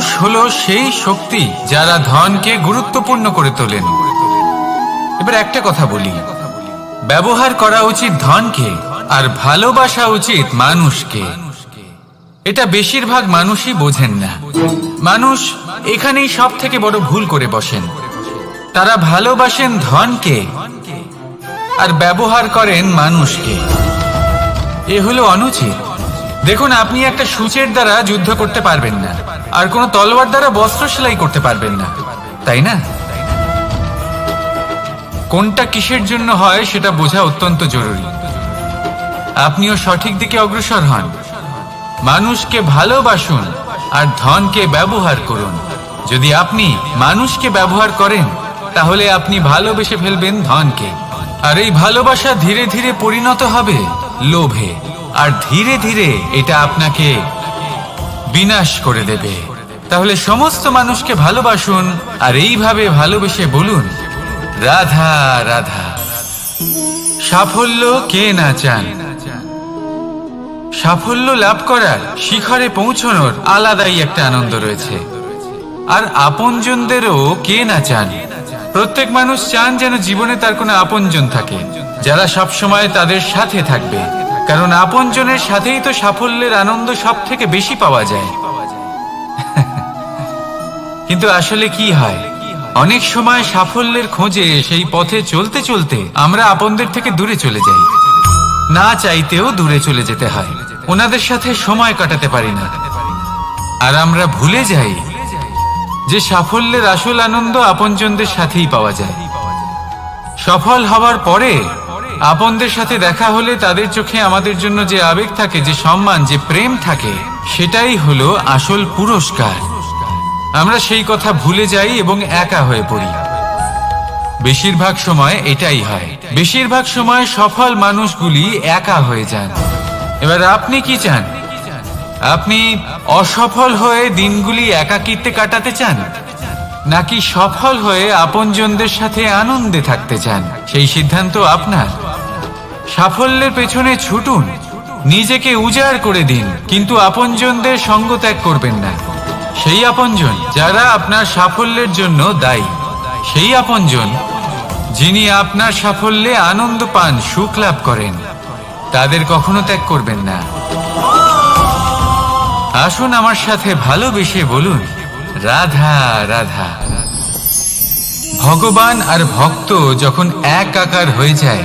মানুষ হলো সেই শক্তি যারা ধনকে গুরুত্বপূর্ণ করে তোলেন। এবার একটা কথা বলি। ব্যবহার করা উচিত ধনকে আর ভালোবাসা উচিত মানুষকে। এটা বেশিরভাগ মানুষই বোঝেন না। মানুষ এখানেই সব থেকে বড় ভুল করে বসেন। তারা ভালোবাসেন ধনকে আর ব্যবহার করেন মানুষকে। এ হলো অনুচিত। দেখুন, আপনি একটা সূচের দ্বারা যুদ্ধ করতে পারবেন না। আর কোনো তলোয়ার দ্বারা বস্ত্র সেলাই করতে পারবেন না। তাই না? কোনটা কিসের জন্য হয় সেটা বোঝা অত্যন্ত জরুরি। আপনিও সঠিক দিকে অগ্রসর হন। মানুষকে ভালোবাসুন আর ধনকে ব্যবহার করুন। যদি আপনি মানুষকে ব্যবহার করেন, তাহলে আপনি ভালোবেসে ফেলবেন ধনকে। আর এই ভালোবাসা ধীরে ধীরে পরিণত হবে লোভে। আর ধীরে ধীরে এটা আপনাকে বিনাশ করে দেবে। তাহলে সমস্ত মানুষকে ভালোবাসুন আর এইভাবে ভালোবেসে বলুন, রাধা রাধা। সাফল্য কে না চান? সাফল্য লাভ করার শিখরে পৌঁছানোর আলাদাই একটা আনন্দ রয়েছে। আর আপনজনদেরও কে না চান? প্রত্যেক মানুষ চান যেন জীবনে তার কোনো আপনজন থাকে, যারা সব সময় তাদের সাথে থাকবে। কারণ আপনজনের সাথেই তো সাফল্যের আনন্দ সব থেকে বেশি পাওয়া যায়। কিন্তু আসলে কি হয়? অনেক সময় সাফল্যের খোঁজে সেই পথে চলতে চলতে আমরা আপনদের থেকে দূরে চলে যাই। না চাইতেও দূরে চলে যেতে হয়। ওনাদের সাথে সময় কাটাতে পারি না। আর আমরা ভুলে যাই যে সাফল্যের আসল আনন্দ আপনজনদের সাথেই পাওয়া যায়। সফল হওয়ার পরে আপনদের সাথে দেখা হলে তাদের চোখে আমাদের জন্য যে আবেগ থাকে, যে সম্মান, যে প্রেম থাকে, সেটাই হলো আসল পুরস্কার। আমরা সেই কথা ভুলে যাই এবং একা হয়ে পড়ি। বেশিরভাগ সময় এটাই হয়। বেশিরভাগ সময় সফল মানুষগুলি একা হয়ে যান। এবার আপনি কি চান? আপনি অসফল হয়ে দিনগুলি একাকিত্বে কাটাতে চান? নাকি সফল হয়ে আপনজনদের সাথে আনন্দে থাকতে চান? সেই সিদ্ধান্ত আপনার। সাফল্যের পেছনে ছুটুন, নিজেকে উজাড় করে দিন, কিন্তু আপনজনদের সঙ্গ ত্যাগ করবেন না। সেই আপনজন যারা আপনার সাফল্যের জন্য দায়ী, সেই আপনজন যিনি আপনার সাফল্যে আনন্দ পান, সুখ লাভ করেন, তাদের কখনো ত্যাগ করবেন না। আসুন আমার সাথে ভালোবেসে বলুন, রাধা রাধা। ভগবান আর ভক্ত যখন এক আকার হয়ে যায়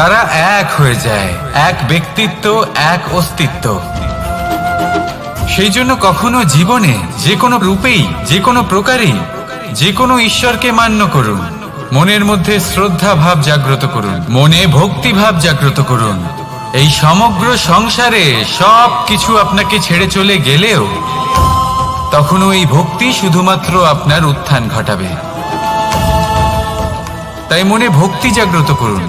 তারা এক হয়ে যায়, এক ব্যক্তিত্ব, এক অস্তিত্ব। সেই জন্য কখনো জীবনে যে কোনো রূপেই, যে কোনো প্রকারেই, যে কোনো ঈশ্বরকে মান্য করুন। মনের মধ্যে শ্রদ্ধা ভাব জাগ্রত করুন। মনে ভক্তি ভাব জাগ্রত করুন। এই সমগ্র সংসারে সব কিছু আপনাকে ছেড়ে চলে গেলেও তখনও এই ভক্তি শুধুমাত্র আপনার উত্থান ঘটাবে। তাই মনে ভক্তি জাগ্রত করুন।